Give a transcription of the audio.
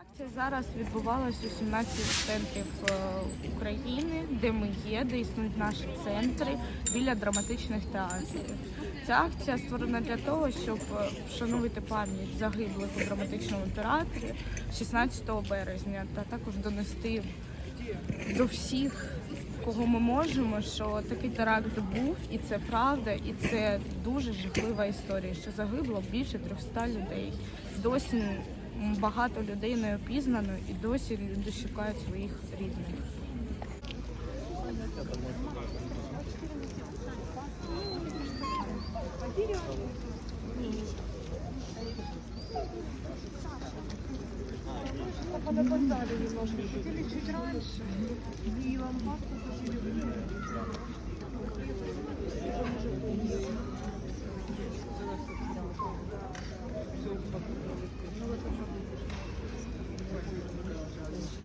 Акція зараз відбувалась у 17 центрів е, України, де ми є, де існують наші центри біля драматичних театрів. Ця акція створена для того, щоб е, вшановити пам'ять загиблих у драматичному театрі 16 березня, та також донести до всіх, кого ми можемо, що такий теракт був, і це правда, і це дуже жахлива історія, що загибло більше 300 людей. Досі багато людей не опізнано, і досі люди шукають своїх рідних. Подопоздали немножко. Хотели чуть раньше. И лампадку хотели.